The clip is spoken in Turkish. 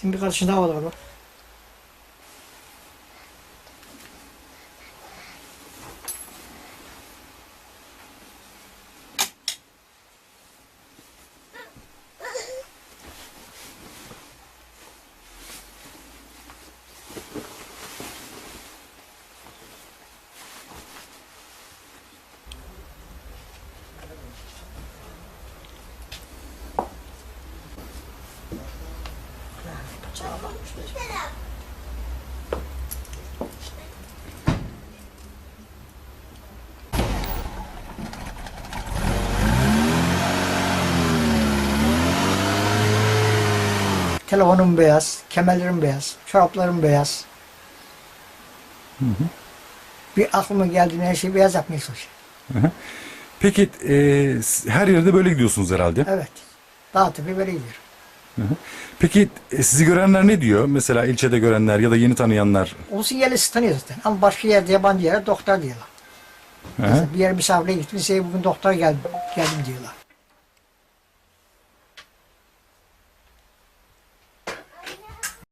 Senin bir kardeşin daha var orada. Telefonum beyaz, kemerlerim beyaz, çoraplarım beyaz. Bir aklıma geldiğinde her şeyi beyaz yapmaya çalışıyorum. Peki e, her yerde böyle gidiyorsunuz herhalde. Evet. Dağ tepe böyle gidiyorum. Peki e, sizi görenler ne diyor? Mesela ilçede görenler ya da yeni tanıyanlar. Olsun yerlisi tanıyor zaten. Ama başka yerde yabancı yere doktor diyorlar. Hı hı. Mesela bir yere misafire gittim, size bugün doktor geldi, geldim diyorlar.